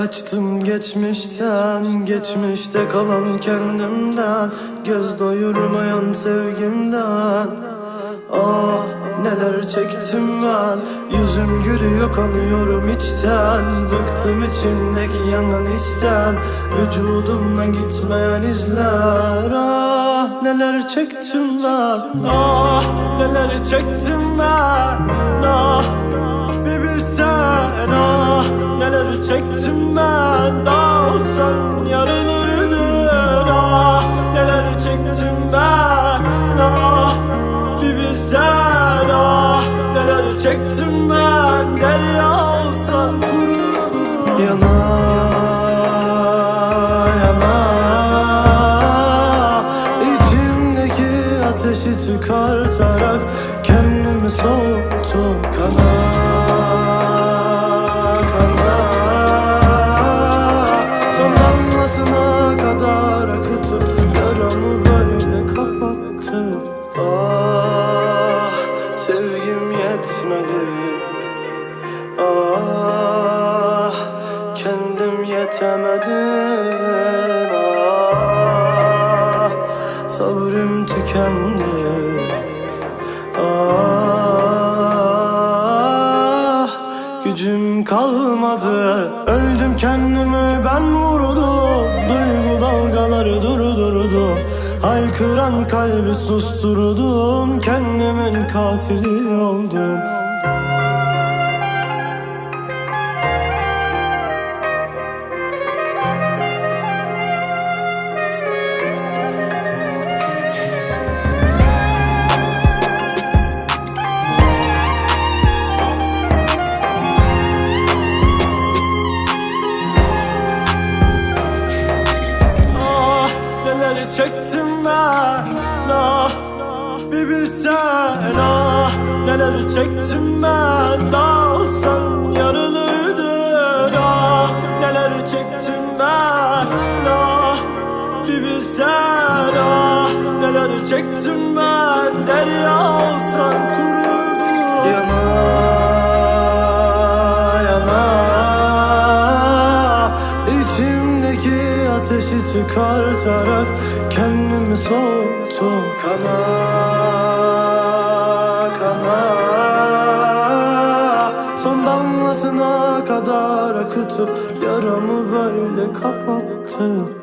Kaçtım geçmişten, geçmişte kalan kendimden Göz doyurmayan sevgimden. Ah neler çektim ben Yüzüm gülüyor kanıyorum içten. Bıktım içimdeki yanan isten Vücudumdan gitmeyen izler. Ah neler çektim ben Ah neler çektim ben Ah çektim ben. Dağılsan yarılırdın ah Neler çektim ben. Ah Bir bilsen ah Neler çektim ben. Derya olsan kururdun Yana yana. İçimdeki ateşi çıkartarak Kendimi soğuttum kana yetmedi. Ah kendim yetemedim. Ah sabrım tükendi. Ah gücüm kalmadı. Öldüm kendimi ben vurdum Duygu dalgaları durdurdum. Haykıran kalbi susturdum Kendimin katili oldum. Ah çektim bilsen ah Neler çektim ben. Dağılsan yarılırdın ah Neler çektim ben. Ah Bir bilsen ah Neler çektim ben. Derya olsan kururdun. Yana yana. İçimdeki ateşi çıkartarak Kendimi soğuttum kana Son damlasına kadar akıtıp Yaramı böyle kapattım